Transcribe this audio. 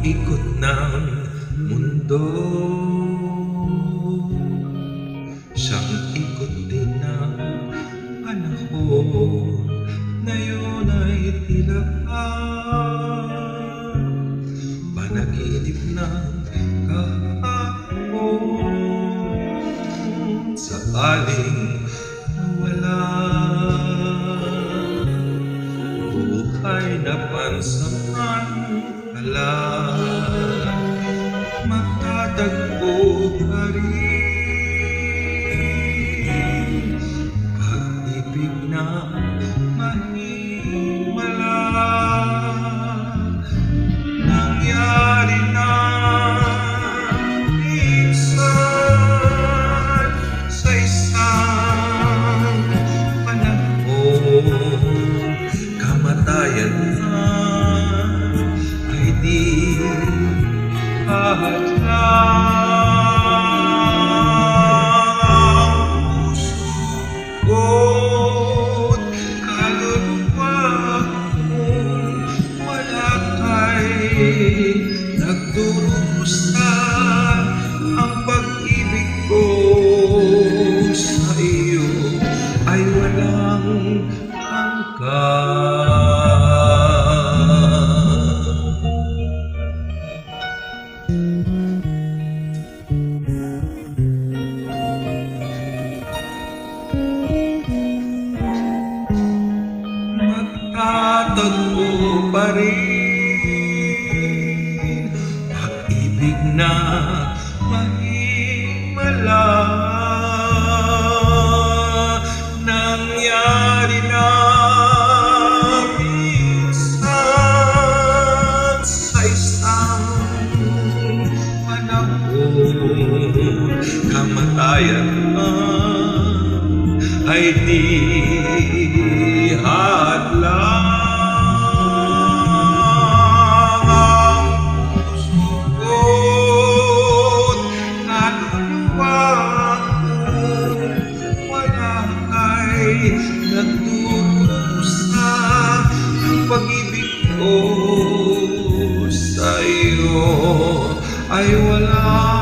ikot ng mundo Siyang ikot din ng panahon. kahapon sa paling wala. Buhay na pansamantala matatagpo pa rin. ka Magtatagpo pa rin. kamatayan ay di hadlang. Nagdurusa ang pag-ibig ko sa'yo ay walang